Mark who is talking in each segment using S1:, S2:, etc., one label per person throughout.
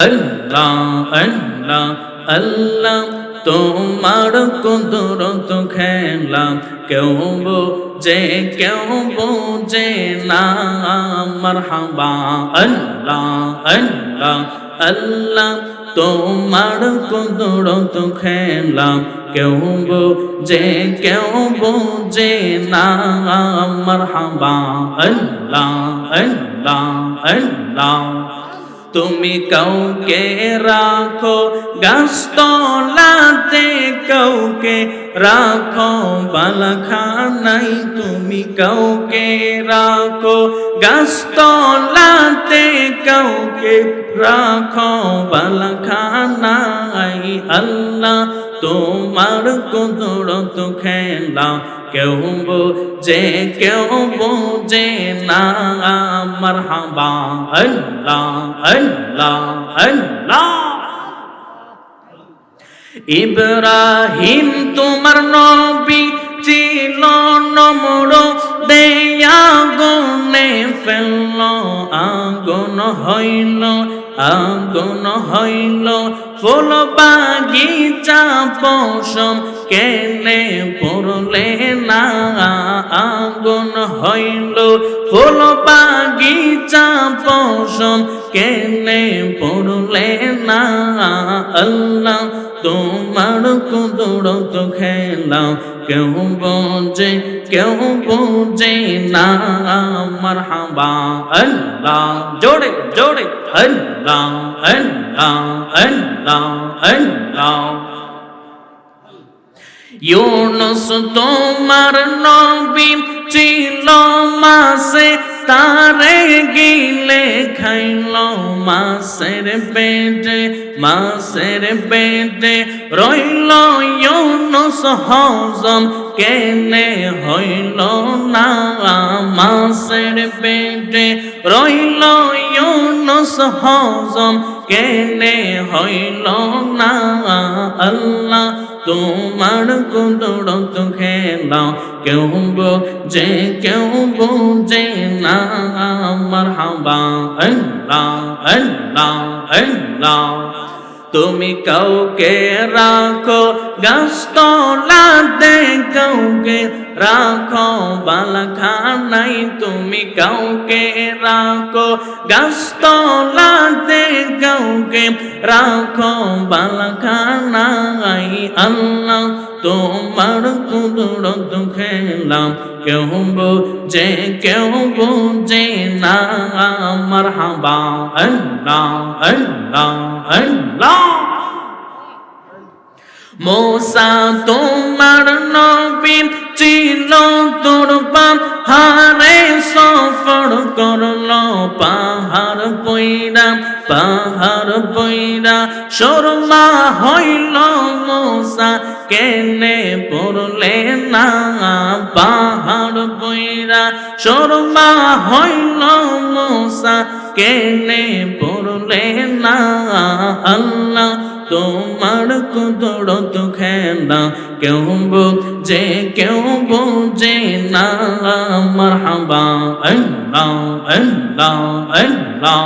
S1: আল্লাহ আল্লাহ আল্লাহ, তোমার কুদরত খেলাম কেউ বোঝে কেউ বোঝে না মারহাবা। আল্লাহ আল্লাহ আল্লাহ, তোমার কুদরত খেলাম কেউ বোঝে কেউ বোঝে না মারহাবা। আল্লাহ আল্লাহ আল্লাহ তুমি কাউকে রাখো গাছতলাতে কাউকে রাখো বালাখানাই তুমি কাউকে রাখো গাছতলাতে কাউকে রাখো বালাখানাই আল্লাহ তোমার কুদরত খেলা কেউ বোঝে কেউ বোঝে না। মারহাবা আল্লাহ আল্লাহ আল্লাহ ইব্রাহিম তোমার নবী ছিল নম্র, দেয়া গুনে ফেলল, আগুন হইল আগুন হইল। ফুল বাগিচা পশম কেনে পড়লে না আগুন হইল? ফুল বাগিচা পশম কেনে পড়লে না আল্লাহ? তোমার কুদরত খেলা কেউ বোঝে কেউ বোঝে না মারহাবা। আল্লাহ, জোরে জোরে। আল্লাহ আল্লাহ আল্লাহ আল্লাহ। ইউনুস তোমার নবী ছিল মাসে তারে গিলে খাইল মাসের পেটে মাসের পেটে। রইল ইউনুস হজম কেনে হইল না মাসের পেটে। রইল ইউনুস হজম কেনে হইল না আল্লাহ? তোমার কুদরত খেলা কেউ বোঝে কেউ বোঝে না। মারহাবা, আল্লাহ আল্লাহ আল্লাহ। তুমি কাউকে রাখো গাছতলাতে কাউকে রাখো বালাখানাই তুমি কাউকে রাখো গাছতলাতে কাউকে রাখো বালাখানাই আল্লাহ তোমার কুদরত খেলাম কেউ বোঝে কেউ বোঝে না মারহাবা আল্লাহ আল্লাহ আল্লাহ। মোসা তোমার নবী ছিল তোর পাহাড়ে সফর করল পাহাড় পইরা পাহাড় পইরা শর্মা হইল মোসা, কেনে পড়লে না? পাহাড় পইরা শর্মা হইল মোসা, কেনে পড়লে না? আল্লাহ তোমার কুদরত খেলা, কেউ বোঝে কেউ বোঝে না। মারহাবা, আল্লাহ আল্লাহ আল্লাহ।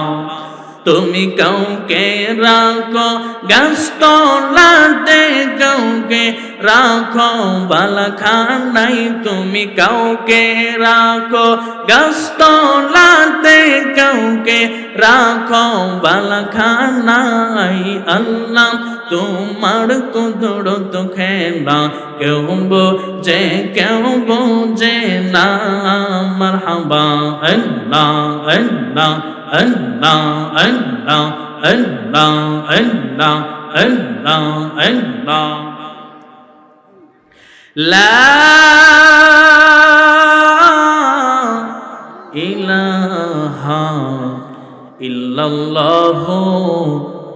S1: তুমি কাউকে রাখো গাছতলাতে কাউকে রাখো বালাখানাই তুমি কাউকে রাখো গাছতলাতে কাউকে রাখো বালাখানাই আল্লাহ তোমার কুদরত খেলা কেউ বোঝে কেউ বোঝে না, মারহাবা, আল্লাহ আল্লাহ আল্লাহ আল্লাহ আল্লাহ আল্লাহ আল্লাহ আল্লাহ। লা ইলাহা ইল্লাল্লাহ